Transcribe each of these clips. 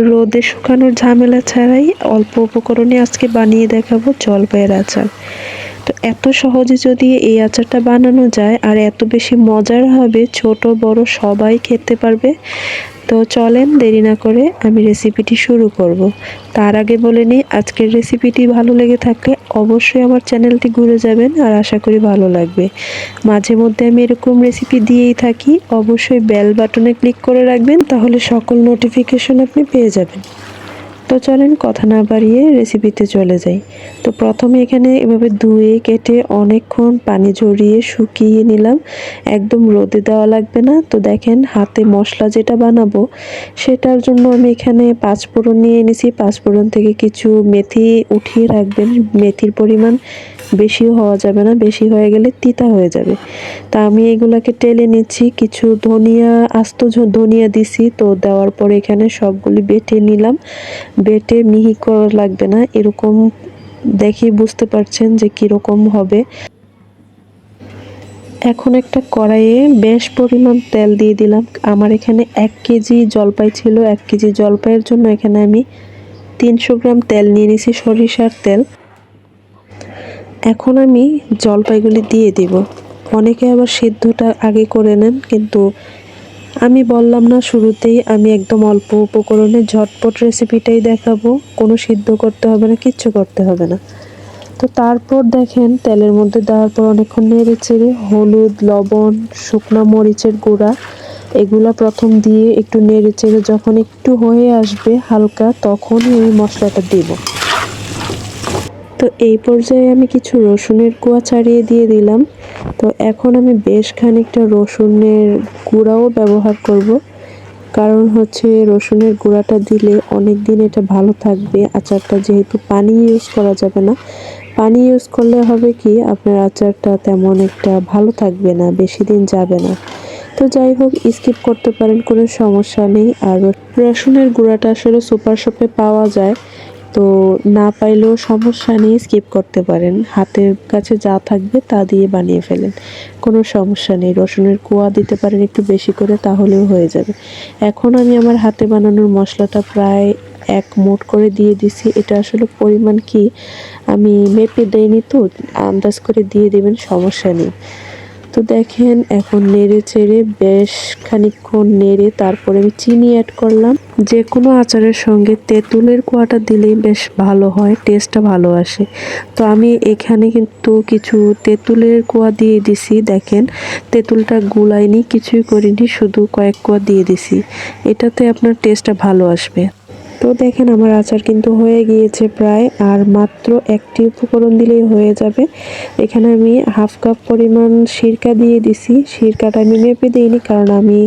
রোদে শুকানোর ঝামেলা ছাড়াই অল্প উপকরণে আজকে বানিয়ে দেখাবো জলপাইয়ের আচার। তো এত সহজে যদি এই আচারটা বানানো যায় আর এত বেশি মজার হবে, ছোট, বড়, সবাই খেতে পারবে। তো চলেন দেরি না করে আমি রেসিপিটি শুরু করব। তার আগে বলে নিই, আজকের রেসিপিটি ভালো লেগে থাকলে অবশ্যই আমার চ্যানেলটি ঘুরে যাবেন আর আশা করি ভালো লাগবে। মাঝে মধ্যে আমি এরকম রেসিপি দিয়েই থাকি। অবশ্যই বেল বাটনে ক্লিক করে রাখবেন, তাহলে সকল নোটিফিকেশন আপনি পেয়ে যাবেন। তো চলেন কথা না বাড়িয়ে রেসিপিতে চলে যাই। তো প্রথমে এখানে এভাবে ধুয়ে, কেটে অনেকক্ষণ পানি ঝরিয়ে শুকিয়ে নিলাম। একদম রোদে দেওয়া লাগবে না। তো দেখেন হাতে মশলা যেটা বানাবো, সেটার জন্য আমি এখানে পাঁচফোড়ন নিয়ে এনেছি। পাঁচফোড়ন থেকে কিছু মেথি উঠিয়ে রাখবেন। মেথির পরিমাণ বেশি হওয়া যাবে না, বেশি হয়ে গেলে তিতা হয়ে যাবে। তা আমি এগুলাকে টেলে নিচ্ছি, কিছু ধনিয়া, আস্ত ধনিয়া দিছি, তো দেওয়ার পরে এখানে সবগুলি বেটে নিলাম। বেটে মিহি করা লাগবে না, এরকম দেখি বুঝতে পারছেন যে কীরকম হবে। এখন একটা কড়াইয়ে বেশ পরিমাণ তেল দিয়ে দিলাম। আমার এখানে এক কেজি জলপাই ছিল, এক কেজি জলপাইয়ের জন্য এখানে আমি তিনশো গ্রাম তেল নিয়ে নিয়েছি, সরিষার তেল। এখন আমি জলপাইগুলি দিয়ে দিব। অনেকে আবার সিদ্ধটা আগে করে নেন, কিন্তু আমি বললাম না শুরুতেই আমি একদম অল্প উপকরণে ঝটপট রেসিপিটাই দেখাবো। কোনো সিদ্ধ করতে হবে না, কিচ্ছু করতে হবে না। তো তারপর দেখেন, তেলের মধ্যে দেওয়ার পর অনেকক্ষণ নেড়ে চেড়ে হলুদ, লবণ, শুকনো মরিচের গুঁড়া, এগুলো প্রথম দিয়ে একটু নেড়ে চেড়ে যখন একটু হয়ে আসবে হালকা তখনই এই মশলাটা দিব। তো এই পর্যায়ে আমি কিছু রসুনের কুয়া ছাড়িয়ে দিয়ে দিলাম। তো এখন আমি বেশ খানিকটা রসুনের গুঁড়াও ব্যবহার করব। কারণ হচ্ছে রসুনের গুঁড়াটা দিলে অনেক দিন এটা ভালো থাকবে। আচারটা যেহেতু পানি ইউজ করা যাবে না। পানি ইউজ করলে হবে কি, আপনার আচারটা তেমন একটা ভালো থাকবে না, বেশি দিন যাবে না। তো যাই হোক স্কিপ করতে পারেন, কোনো সমস্যা নেই। আর রসুনের গুঁড়াটা আসলে সুপার শপে পাওয়া যায়। তো না পাইলেও সমস্যা নেই স্কিপ করতে পারেন। হাতের কাছে যা থাকবে তা দিয়ে বানিয়ে ফেলেন। কোনো সমস্যা নেই। রসুনের কোয়া দিতে পারেন একটু বেশি করে, তাহলেও হয়ে যাবে। এখন আমি আমার হাতে বানানোর মশলাটা প্রায় এক মোট করে দিয়ে দিছি। এটা আসলে পরিমাণ কি আমি মেপে দেইনি তো। আন্দাজ করে দিয়ে দেবেন, সমস্যা নেই। তো দেখেন, এখন নেড়ে চেড়ে বেশ খানিকক্ষণ নেড়ে তারপরে আমি চিনি অ্যাড করলাম। যে কোনো আচারের সঙ্গে তেঁতুলের কোয়াটা দিলেই বেশ ভালো হয় টেস্টটা ভালো আসে। তো আমি এখানে কিন্তু কিছু তেঁতুলের কোয়া দিয়ে দিছি, দেখেন। তেঁতুলটা গুলাইনি, কিছুই করিনি, শুধু কয়েক কোয়া দিয়ে দিছি। এটাতে আপনার টেস্টটা ভালো আসবে। তো দেখেন আমার আচার কিন্তু হয়ে গিয়েছে প্রায়, আর মাত্র একটি উপকরণ দিলেই হয়ে যাবে। এখানে আমি হাফ কাপ পরিমাণ সিরকা দিয়ে দিছি। সিরকাটা আমি মেপে দিইনি, কারণ আমি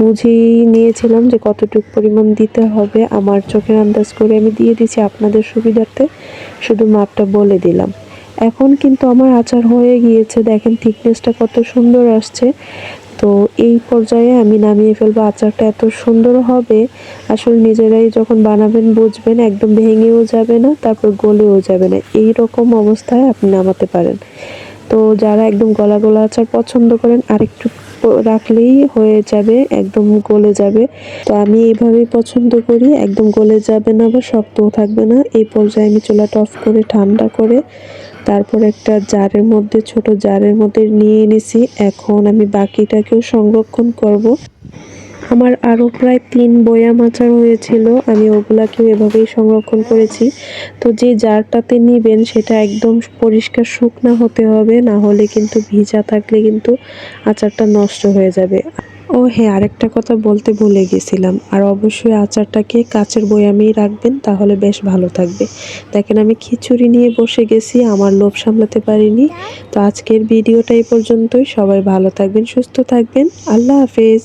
বুঝেই নিয়েছিলাম যে কতটুকু পরিমাণ দিতে হবে। আমার চোখের আন্দাজ করে আমি দিয়ে দিছি আপনাদের সুবিধার্থে, শুধু মাপটা বলে দিলাম। এখন কিন্তু আমার আচার হয়ে গিয়েছে। দেখেন থিকনেসটা কত সুন্দর আসছে। তো এই পর্যায়ে আমি নামিয়ে ফেলব। আচারটা এত সুন্দর হবে। আসলে নিজেরাই যখন বানাবেন বুঝবেন, একদম ভেঙেও যাবে না, তারপর গলেও যাবে না। এই রকম অবস্থায় আপনি নামাতে পারেন। তো যারা একদম গলা গলা আচার পছন্দ করেন, আরেকটু রাখলেই হয়ে যাবে, একদম গলে যাবে। তো আমি এইভাবেই পছন্দ করি। একদম গলে যাবে না বা শক্তও থাকবে না। এই পর্যায়ে আমি চুলাটা অফ করে, ঠান্ডা করে তারপর একটা জারের মধ্যে, ছোট জারের মধ্যে নিয়ে নিছি এখন আমি বাকিটাকেও সংরক্ষণ করব। আমার আরও প্রায় তিন বয়াম আচার হয়েছিল, আমি ওগুলাকেও এভাবেই সংরক্ষণ করেছি। তো যে জারটাতে নিবেন, সেটা একদম পরিষ্কার শুকনা হতে হবে, না হলে কিন্তু ভিজা থাকলে কিন্তু আচারটা নষ্ট হয়ে যাবে। ও হ্যাঁ আরেকটা কথা বলতে ভুলে গেছিলাম। আর অবশ্যই আচারটাকে কাচের বয়ামেই রাখবেন, তাহলে বেশ ভালো থাকবে। দেখেন, আমি খিচুড়ি নিয়ে বসে গেছি, আমার লোভ সামলাতে পারিনি। তো আজকের ভিডিওটা এই পর্যন্তই। সবাই ভালো থাকবেন, সুস্থ থাকবেন। আল্লাহ হাফেজ।